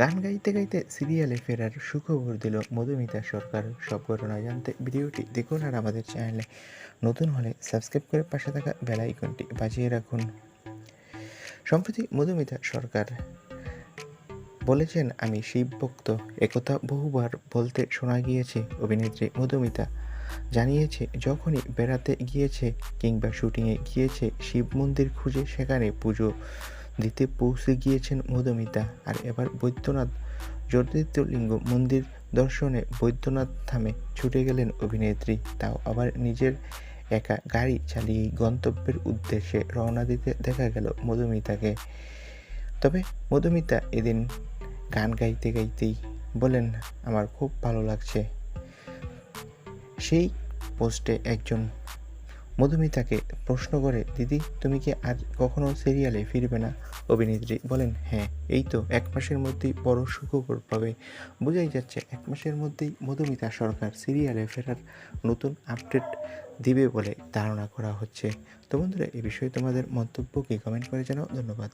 গান গাইতে গাইতে সিরিয়ালে ফেরার সুখবর দিল মধুমিতা সরকার। সব ঘটনা জানতে ভিডিওটি দেখুন আর আমাদের চ্যানেলে নতুন হলে সাবস্ক্রাইব করে পাশে থাকা বেল আইকনটি বাজিয়ে রাখুন। সম্প্রতি মধুমিতা সরকার বলেছেন, আমি শিবভক্ত একথা বহুবার বলতে শোনা গিয়েছে। অভিনেত্রী মধুমিতা জানিয়েছে, যখনই বেড়াতে গিয়েছে কিংবা শুটিংয়ে গিয়েছে, শিব মন্দির খুঁজে সেখানে পুজো দিতে পৌঁছে গিয়েছেন মধুমিতা। আর এবার বৈদ্যনাথ জ্যোতির্লিঙ্গ মন্দির দর্শনে বৈদ্যনাথ ধামে ছুটে গেলেন অভিনেত্রী। তাও আবার নিজের একা গাড়ি চালিয়ে গন্তব্যের উদ্দেশ্যে রওনা দিতে দেখা গেল মধুমিতাকে। তবে মধুমিতা এদিন গান গাইতে গাইতেই বলেন, আমার খুব ভালো লাগছে। সেই পোস্টে একজন মধুমিতাকে প্রশ্ন করে, দিদি, তুমি কি আর কখনো সিরিয়ালে ফিরবে না? অভিনেত্রী বলেন হ্যাঁ এই তো এক মাসের মধ্যেই বড় সুখবর পাবে। বোঝাই যাচ্ছে, এক মাসের মধ্যেই মধুমিতা সরকার সিরিয়ালে ফেরার নতুন আপডেট দিবে বলে ধারণা করা হচ্ছে। তো বন্ধুরা এই বিষয়ে তোমাদের মন্তব্য কি? কমেন্ট করে জানাও। ধন্যবাদ।